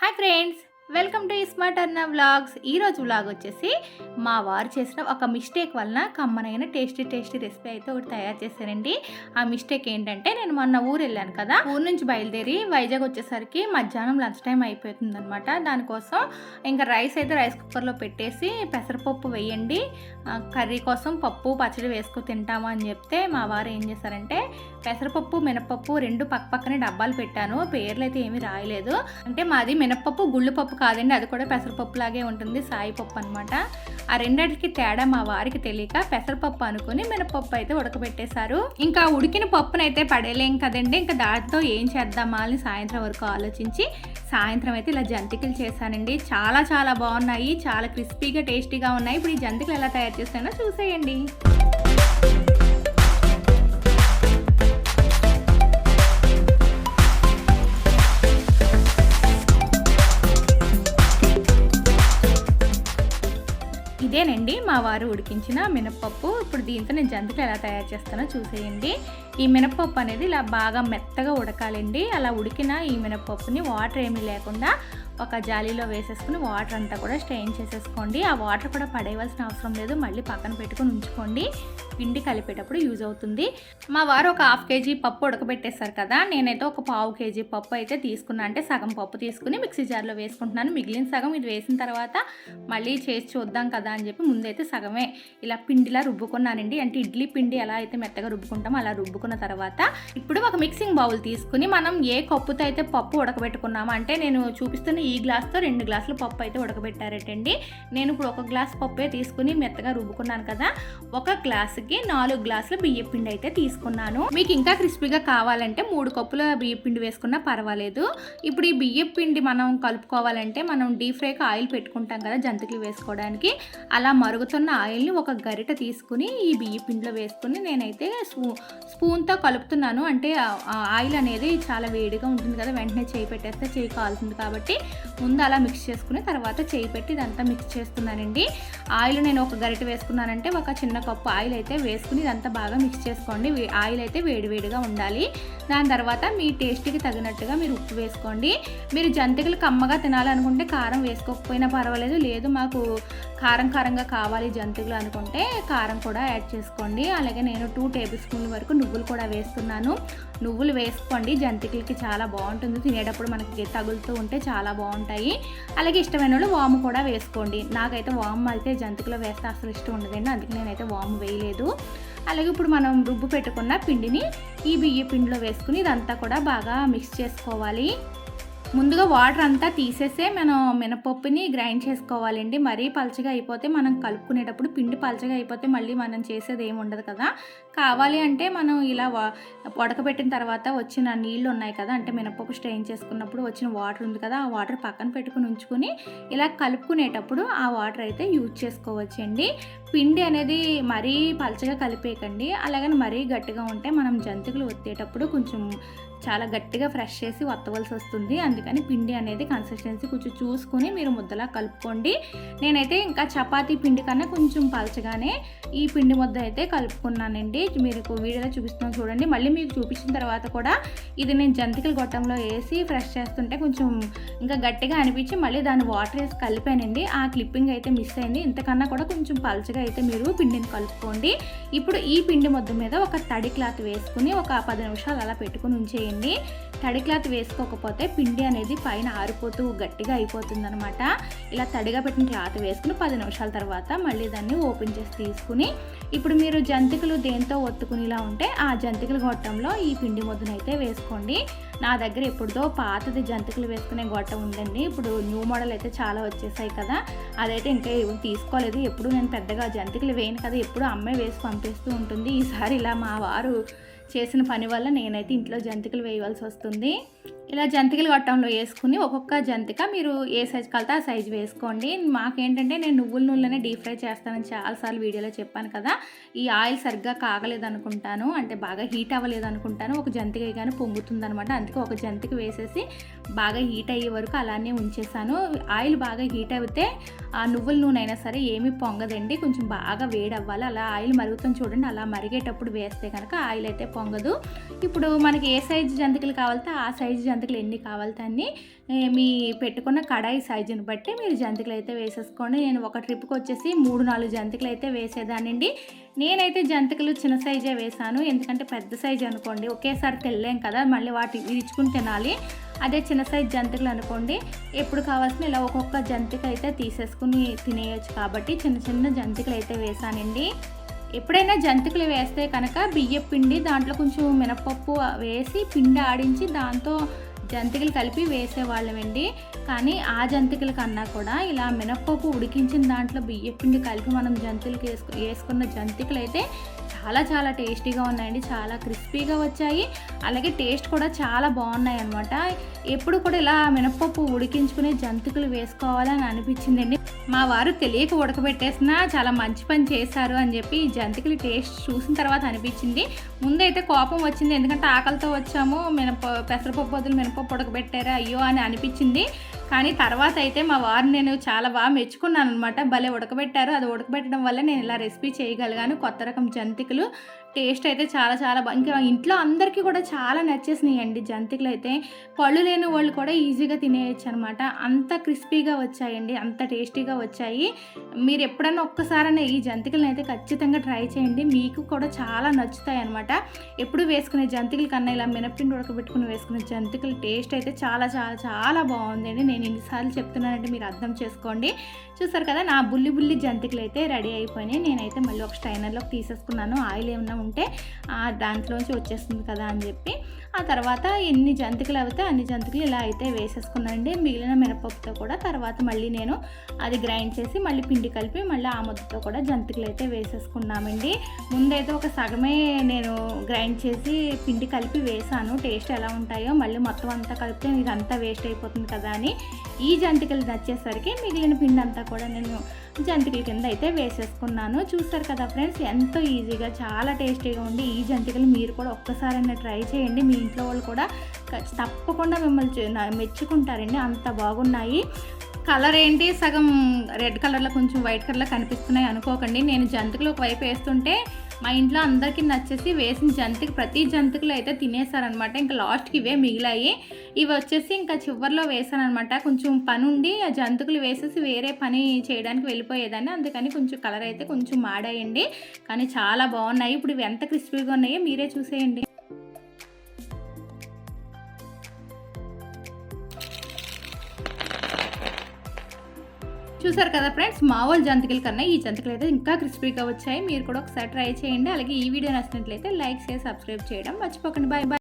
Hi friends welcome to smart అన్న vlogs. ఈరోజు vlog వచ్చేసి మా వారు చేసిన ఒక మిస్టేక్ వలన కమ్మనైన టేస్టీ టేస్టీ రెసిపీ అయితే ఒకటి తయారు చేశానండి ఆ మిస్టేక్ ఏంటంటే నేను మొన్న ఊరు వెళ్ళాను కదా. ఊరు నుంచి బయలుదేరి వైజాగ్ వచ్చేసరికి మధ్యాహ్నం లంచ్ టైం అయిపోతుంది అనమాట దానికోసం ఇంకా రైస్ అయితే రైస్ కుక్కర్లో పెట్టేసి పెసరపప్పు వేయండి. కర్రీ కోసం పప్పు పచ్చడి వేసుకు తింటాము అని చెప్తే మా వారు ఏం చేశారంటే పెసరపప్పు మినపప్పు రెండు పక్క పక్కనే డబ్బాలు పెట్టాను. పేర్లు అయితే ఏమీ రాయలేదు. అంటే మాది మినపప్పు గుళ్ళు పప్పు కాదండి. అది కూడా పెసరపప్పు లాగే ఉంటుంది. సాయి పప్పు అనమాట ఆ రెండింటికి తేడా మా వారికి తెలియక పెసరపప్పు అనుకుని మినపప్పు అయితే ఉడకబెట్టేశారు. ఇంకా ఉడికిన పప్పునైతే పడేలేం కదండి. ఇంకా దాంతో ఏం చేద్దామా అని సాయంత్రం వరకు ఆలోచించి సాయంత్రం అయితే ఇలా జంతికలు చేశానండి. చాలా చాలా బాగున్నాయి. చాలా క్రిస్పీగా టేస్టీగా ఉన్నాయి. ఇప్పుడు ఈ జంతికలు ఎలా తయారు చేస్తానో చూసేయండి. ఇదేనండి మా వారు ఉడికించిన మినప్పప్పు. ఇప్పుడు దీంతో నేను జంతికలు ఎలా తయారు చేస్తానో చూసేయండి. ఈ మినపప్పు అనేది ఇలా బాగా మెత్తగా ఉడకాలండి. అలా ఉడికిన ఈ మినపప్పుని వాటర్ ఏమీ లేకుండా ఒక జాలీలో వేసేసుకుని వాటర్ అంతా కూడా స్ట్రెయిన్ చేసేసుకోండి. ఆ వాటర్ కూడా పడేయవలసిన అవసరం లేదు. మళ్ళీ పక్కన పెట్టుకొని ఉంచుకోండి. పిండి కలిపేటప్పుడు యూజ్ అవుతుంది. మా వారు ఒక హాఫ్ కేజీ పప్పు ఉడకబెట్టేశారు కదా. నేనైతే ఒక పావు కేజీ పప్పు అయితే తీసుకున్నా. అంటే సగం పప్పు తీసుకుని మిక్సీ జార్లో వేసుకుంటున్నాను. మిగిలిన సగం ఇది వేసిన తర్వాత మళ్ళీ చేసి చూద్దాం కదా అని చెప్పి ముందైతే సగమే ఇలా పిండిలా రుబ్బుకున్నానండి. అంటే ఇడ్లీ పిండి ఎలా అయితే మెత్తగా రుబ్బుకుంటామో అలా రుబ్బుకున్న తర్వాత ఇప్పుడు ఒక మిక్సింగ్ బౌల్ తీసుకుని మనం ఏ కప్పుతో అయితే పప్పు ఉడకబెట్టుకున్నామో అంటే నేను చూపిస్తున్న ఈ గ్లాస్తో రెండు గ్లాసులు పప్పు అయితే ఉడకబెట్టారటండి. నేను ఇప్పుడు ఒక గ్లాస్ పప్పే తీసుకుని మెత్తగా రుబ్బుకున్నాను కదా ఒక గ్లాసుకి నాలుగు గ్లాసులు బియ్య పిండి అయితే తీసుకున్నాను. మీకు ఇంకా క్రిస్పీగా కావాలంటే మూడు కప్పుల బియ్య పిండి వేసుకున్నా పర్వాలేదు. ఇప్పుడు ఈ బియ్య పిండి మనం కలుపుకోవాలంటే మనం డీప్ ఫ్రైకి ఆయిల్ పెట్టుకుంటాం కదా జంతికలు వేసుకోవడానికి. అలా మరుగుతున్న ఆయిల్ని ఒక గరిట తీసుకుని ఈ బియ్య పిండిలో వేసుకుని నేనైతే స్పూ స్పూన్తో కలుపుతున్నాను. అంటే ఆయిల్ అనేది చాలా వేడిగా ఉంటుంది కదా వెంటనే చేయి పెట్టేస్తే చేయి కాలుతుంది కాబట్టి ముందు అలా మిక్స్ చేసుకుని తర్వాత చేయి పెట్టి ఇదంతా మిక్స్ చేస్తున్నానండి. ఆయిల్ నేను ఒక గరిట వేసుకున్నానంటే ఒక చిన్న కప్పు ఆయిల్ అయితే వేసుకుని ఇదంతా బాగా మిక్స్ చేసుకోండి. ఆయిల్ అయితే వేడివేడిగా ఉండాలి. దాని తర్వాత మీ టేస్ట్కి తగినట్టుగా మీరు ఉప్పు వేసుకోండి. మీరు జంతికలు కమ్మగా తినాలనుకుంటే కారం వేసుకోకపోయినా పర్వాలేదు. లేదు మాకు కారం కారంగా కావాలి జంతికలు అనుకుంటే కారం కూడా యాడ్ చేసుకోండి. అలాగే నేను టూ టేబుల్ స్పూన్ల వరకు నువ్వులు కూడా వేస్తున్నాను. నువ్వులు వేసుకోండి. జంతికలకి చాలా బాగుంటుంది. తినేటప్పుడు మనకి తగులుతూ ఉంటే చాలా బాగుంటాయి. అలాగే ఇష్టమైన వాళ్ళు వాము కూడా వేసుకోండి. నాకైతే వాము అయితే జంతికలో వేస్తే అసలు ఇష్టం ఉండదండి. అందుకే నేనైతే వాము వేయలేదు. అలాగే ఇప్పుడు మనం రుబ్బు పెట్టుకున్న పిండిని ఈ బియ్య పిండిలో వేసుకుని ఇదంతా కూడా బాగా మిక్స్ చేసుకోవాలి. ముందుగా వాటర్ అంతా తీసేసే మనం మినపప్పుని గ్రైండ్ చేసుకోవాలండి. మరీ పలచగా అయిపోతే మనం కలుపుకునేటప్పుడు పిండి పలచగా అయిపోతే మళ్ళీ మనం చేసేది ఏమి ఉండదు కదా. కావాలి అంటే మనం ఇలా వా- ఉడకబెట్టిన తర్వాత వచ్చిన నీళ్ళు ఉన్నాయి కదా అంటే మినపప్పు స్ట్రెయిన్ చేసుకున్నప్పుడు వచ్చిన వాటర్ ఉంది కదా ఆ వాటర్ పక్కన పెట్టుకుని ఉంచుకుని ఇలా కలుపుకునేటప్పుడు ఆ వాటర్ అయితే యూజ్ చేసుకోవచ్చండి. పిండి అనేది మరీ పలచగా కలిపేయకండి. అలాగని మరీ గట్టిగా ఉంటే మనం జంతికలు ఒత్తేటప్పుడు కొంచెం చాలా గట్టిగా ఫ్రెష్ చేసి వత్తవలసి వస్తుంది. అందుకని పిండి అనేది కన్సిస్టెన్సీ కొంచెం చూసుకొని మీరు ముద్దలా కలుపుకోండి. నేనైతే ఇంకా చపాతీ పిండి కన్నా కొంచెం పలచగానే ఈ పిండి ముద్ద అయితే కలుపుకున్నానండి. మీకు వీడియోలో చూపిస్తున్నాను చూడండి. మళ్ళీ మీకు చూపించిన తర్వాత కూడా ఇది నేను జంతికల గొట్టంలో వేసి ఫ్రెష్ చేస్తుంటే కొంచెం ఇంకా గట్టిగా అనిపించి మళ్ళీ దాన్ని వాటర్ వేసి కలిపానండి. ఆ క్లిప్పింగ్ అయితే మిస్ అయింది. ఇంతకన్నా కూడా కొంచెం పలచగా అయితే మీరు పిండిని కలుపుకోండి. ఇప్పుడు ఈ పిండి ముద్ద మీద ఒక తడి క్లాత్ వేసుకుని ఒక పది నిమిషాలు అలా పెట్టుకుని ఉంచేయండి. తడి క్లాత్ వేసుకోకపోతే పిండి అనేది పైన ఆరిపోతూ గట్టిగా అయిపోతుందనమాట ఇలా తడిగా పెట్టిన క్లాత్ వేసుకుని పది నిమిషాల తర్వాత మళ్ళీ దాన్ని ఓపెన్ చేసి తీసుకుని ఇప్పుడు మీరు జంతికలు దేంతో ఒత్తుకునేలా ఉంటే ఆ జంతికల గొట్టంలో ఈ పిండి మొద్దునైతే వేసుకోండి. నా దగ్గర ఎప్పుడుదో పాతది జంతికలు వేసుకునే గొట్టం ఉందండి. ఇప్పుడు న్యూ మోడల్ అయితే చాలా వచ్చేసాయి కదా. అదైతే ఇంకా ఏం తీసుకోలేదు. ఎప్పుడు నేను పెద్దగా జంతికలు వేయను కదా. ఎప్పుడు అమ్మే వేసి పంపిస్తూ ఉంటుంది. ఈసారి ఇలా మా వారు చేసిన పని వల్ల నేనైతే ఇంట్లో జంతికలు వేయవలసి వస్తుంది. ఇలా జంతికలు గొట్టంలో వేసుకుని ఒక్కొక్క జంతిక మీరు ఏ సైజు కలితే ఆ సైజు వేసుకోండి. మాకేంటంటే నేను నువ్వుల నూనెలోనే డీప్ ఫ్రై చేస్తానని చాలాసార్లు వీడియోలో చెప్పాను కదా. ఈ ఆయిల్ సరిగ్గా కాగలేదు అనుకుంటాను అంటే బాగా హీట్ అవ్వలేదు అనుకుంటాను ఒక జంతిక కానీ పొంగుతుంది అనమాట అందుకే ఒక జంతిక వేసేసి బాగా హీట్ అయ్యే వరకు అలానే ఉంచేసాను. ఆయిల్ బాగా హీట్ అయితే ఆ నువ్వుల నూనె అయినా సరే ఏమీ పొంగదండి. కొంచెం బాగా వేడి అవ్వాలి అలా ఆయిల్ మరుగుతుంది చూడండి. అలా మరిగేటప్పుడు వేస్తే కనుక ఆయిల్ అయితే పొంగదు. ఇప్పుడు మనకి ఏ సైజు జంతికలు కావాలితే ఆ సైజు జంతికలు జంతికలు ఎన్ని కావాలితే అన్ని మీ పెట్టుకున్న కడాయి సైజుని బట్టి మీరు జంతికలు అయితే వేసేసుకోండి. నేను ఒక ట్రిప్కి వచ్చేసి మూడు నాలుగు జంతికలు అయితే వేసేదానండి నేనైతే జంతికలు చిన్న సైజే వేసాను. ఎందుకంటే పెద్ద సైజు అనుకోండి ఒకేసారి తెల్లేం కదా మళ్ళీ వాటి విరుచుకుని తినాలి. అదే చిన్న సైజ్ జంతికలు అనుకోండి ఎప్పుడు కావాల్సిన ఇలా ఒక్కొక్క జంతిక అయితే తీసేసుకుని తినేయచ్చు కాబట్టి చిన్న చిన్న జంతికలు అయితే వేసానండి. ఎప్పుడైనా జంతికలు వేస్తే కనుక బియ్య పిండి దాంట్లో కొంచెం మినపప్పు వేసి పిండి ఆడించి దాంతో జంతికలు కలిపి వేసేవాళ్ళమండి. కానీ ఆ జంతికల కన్నా కూడా ఇలా మినప్పప్పు ఉడికించిన దాంట్లో బియ్యపిండి కలిపి మనం జంతికలకి వేసుకు వేసుకున్న జంతికలు అయితే చాలా చాలా టేస్టీగా ఉన్నాయండి. చాలా క్రిస్పీగా వచ్చాయి. అలాగే టేస్ట్ కూడా చాలా బాగున్నాయి అనమాట ఎప్పుడు కూడా ఇలా మినప్పప్పు ఉడికించుకునే జంతికలు వేసుకోవాలని అనిపించిందండి. మా వారు తెలియక ఉడకబెట్టేసినా చాలా మంచి పని చేశారు అని చెప్పి ఈ జంతికలు టేస్ట్ చూసిన తర్వాత అనిపించింది. ముందైతే కోపం వచ్చింది. ఎందుకంటే ఆకలితో వచ్చాము. మినప పెసరపప్పు బదులు మినపప్పు ఉడకబెట్టారా అయ్యో అని అనిపించింది. కానీ తర్వాత అయితే మా వారు నేను చాలా బాగా మెచ్చుకున్నాను అనమాట భలే ఉడకబెట్టారు. అది ఉడకబెట్టడం వల్ల నేను ఇలా రెసిపీ చేయగలిగాను. కొత్త రకం జంతికలు. టేస్ట్ అయితే చాలా చాలా బాగా ఇంకా ఇంట్లో అందరికీ కూడా చాలా నచ్చేసినాయండి జంతికలు అయితే పళ్ళు లేని వాళ్ళు కూడా ఈజీగా తినేయచ్చు అనమాట అంత క్రిస్పీగా వచ్చాయండి అంత టేస్టీగా వచ్చాయి. మీరు ఎప్పుడన్నా ఒక్కసారైనా ఈ జంతికలను అయితే ఖచ్చితంగా ట్రై చేయండి. మీకు కూడా చాలా నచ్చుతాయి అనమాట ఎప్పుడు వేసుకునే జంతికల కన్నా ఇలా మినప్పిండి ఉడకబెట్టుకుని వేసుకునే జంతికల టేస్ట్ అయితే చాలా చాలా చాలా బాగుందండి. నేను ఎన్నిసార్లు చెప్తున్నానంటే మీరు అర్థం చేసుకోండి. చూసారు కదా నా బుల్లి బుల్లి జంతికలు అయితే రెడీ అయిపోయినాయి. నేనైతే మళ్ళీ ఒక స్టైనర్లోకి తీసేసుకున్నాను. ఆయిల్ ఏమన్నా ఉంటే దాంట్లోంచి వచ్చేస్తుంది కదా అని చెప్పి ఆ తర్వాత ఎన్ని జంతికలు అవుతే అన్ని జంతికలు ఇలా అయితే వేసేసుకున్నానండి. మిగిలిన మినపప్పుతో కూడా తర్వాత మళ్ళీ నేను అది గ్రైండ్ చేసి మళ్ళీ పిండి కలిపి మళ్ళీ ఆ ముద్దతో కూడా జంతికలు అయితే వేసేసుకున్నామండి. ముందైతే ఒక సగమే నేను గ్రైండ్ చేసి పిండి కలిపి వేసాను. టేస్ట్ ఎలా ఉంటాయో మళ్ళీ మొత్తం అంతా కలిపితే ఇదంతా వేస్ట్ అయిపోతుంది కదా అని ఈ జంతికలు నచ్చేసరికి మిగిలిన పిండి అంతా కూడా నేను జంతికల కింద అయితే వేసేసుకున్నాను. చూస్తారు కదా ఫ్రెండ్స్ ఎంతో ఈజీగా చాలా టేస్టీగా ఉండి ఈ జంతికలు మీరు కూడా ఒక్కసారైనా ట్రై చేయండి. మీ ఇంట్లో వాళ్ళు కూడా తప్పకుండా మిమ్మల్ని మెచ్చుకుంటారండి. అంత బాగున్నాయి. కలర్ ఏంటి? సగం రెడ్ కలర్లో కొంచెం వైట్ కలర్లో కనిపిస్తున్నాయి అనుకోకండి. నేను జంతికలు ఒకవైపు వేస్తుంటే మా ఇంట్లో అందరికీ నచ్చేసి వేసిన జంతికి ప్రతి జంతికలు అయితే తినేసారనమాట ఇంకా లాస్ట్కి ఇవే మిగిలాయి. ఇవి వచ్చేసి ఇంకా చివరిలో వేసానమాట కొంచెం పని ఉండి ఆ జంతికలు వేసేసి వేరే పని చేయడానికి వెళ్ళిపోయేదాన్ని. అందుకని కొంచెం కలర్ అయితే కొంచెం మాడాయండి. కానీ చాలా బాగున్నాయి. ఇప్పుడు ఇవి ఎంత క్రిస్పీగా ఉన్నాయో మీరే చూసేయండి. చూసారు కదా ఫ్రెండ్స్? మామూలు జంతికల కన్నా ఈ జంతికలు అయితే ఇంకా క్రిస్పీగా వచ్చాయి. మీరు కూడా ఒకసారి ట్రై చేయండి. అలాగే ఈ వీడియో నచ్చినట్లయితే లైక్ చేసి సబ్స్క్రైబ్ చేయడం మర్చిపోకండి. Bye bye